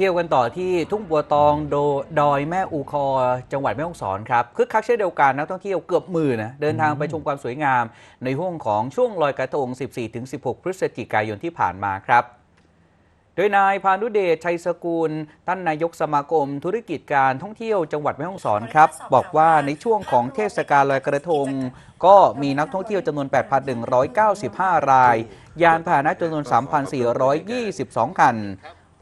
ที่ยวกันต่อที่ทุ่งบัวตองโดดอยแม่อูคอ จังหวัดแม่ฮ่องสอนครับคึกคักเช่นเดียวกันนักท่องเที่ยวเกือบหมื่นนะเดินทางไปชมความสวยงาม ในห้วงของช่วงลอยกระทง 14-16 พฤศจิกายนที่ผ่านมาครับโดยนายพานุเดชชัยสกุลท่านนายกสมาคม ธุรกิจการท่องเที่ยวจังหวัดแม่ฮ่องสอนครับ บอกว่าในช่วงของเทศกาลลอยกระทง ก็มีนักท่องเที่ยวจำนวน 8,195 ราย ยานพาหนะจำนวน 3,422 คัน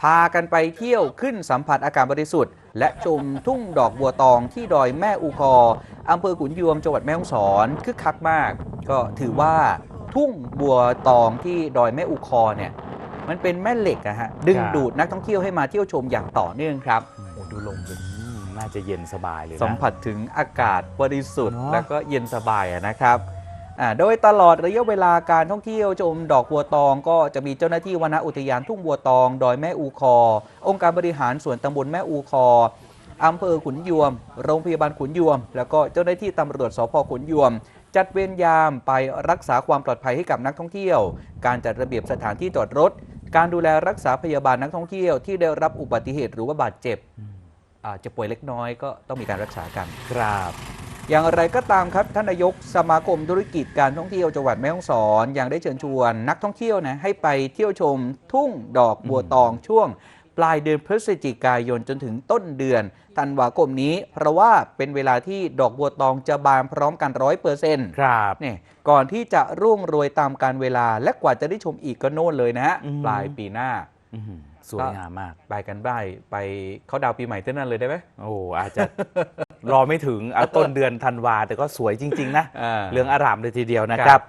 พากันไปเที่ยวขึ้นสัมผัสอากาศบริสุทธิ์ และชมทุ่งดอกบัวตองที่ดอยแม่อูคออำเภอขุนยวมจังหวัดแม่ฮ่องสอนคึกคักมาก ก็ถือว่าทุ่งบัวตองที่ดอยแม่อูคอเนี่ยมันเป็นแม่เหล็กอะฮะดึงครับดูดนักท่องเที่ยวให้มาเที่ยวชมอย่างต่อเนื่องครับโอ้ดูลมเป็นอืมน่าจะเย็นสบายเลยนะสัมผัสถึงอากาศบริสุทธิ์เนอะแล้วก็เย็นสบายอะนะครับอ่า โดยตลอดระยะเวลาการท่องเที่ยวชมดอกบัวตอง ก็จะมีเจ้าหน้าที่วนอุทยานทุ่งบัวตอง ดอยแม่อูคอ องค์การบริหารส่วนตำบลแม่อูคออำเภอขุนยวม โรงพยาบาลขุนยวม แล้วก็เจ้าหน้าที่ตำรวจสพขุนยวม จัดเวรยามไปรักษาความปลอดภัยให้กับนักท่องเที่ยว การจัดระเบียบสถานที่จอดรถ การดูแลรักษาพยาบาลนักท่องเที่ยวที่ได้รับอุบัติเหตุหรือว่าบาดเจ็บอาจจะป่วยเล็กน้อยก็ต้องมีการรักษากัน ครับ อย่างไรก็ตามครับท่านนายกสมาคมธุรกิจการท่องเที่ยวจังหวัดแม่ฮ่องสอนยังได้เชิญชวน นักท่องเที่ยวนะให้ไปเที่ยวชมทุ่งดอกบัวตองช่วง ปลายเดือนพฤศจิกายนจนถึงต้นเดือนธันวาคมนี้ เพราะว่าเป็นเวลาที่ดอกบัวตองจะบานพร้อมกันร้อยเปอร์เซ็นต์ครับเนี่ยก่อนที่จะรุ่งโรยตามการเวลาและกว่าจะได้ชมอีกก็โน่นเลยนะฮะอืมปลายปีหน้าอื้อหือ สวยงามมาก ไปกันได้ไปเขาดาวน์ปีใหม่เท่านั้นเลยได้ไหมโอ้อาจจะรอไม่ถึงเอาต้นเดือนธันวาแต่ก็สวยจริง ๆ นะอ่าเรื่องอารามเลยทีเดียวนะคครัรับบ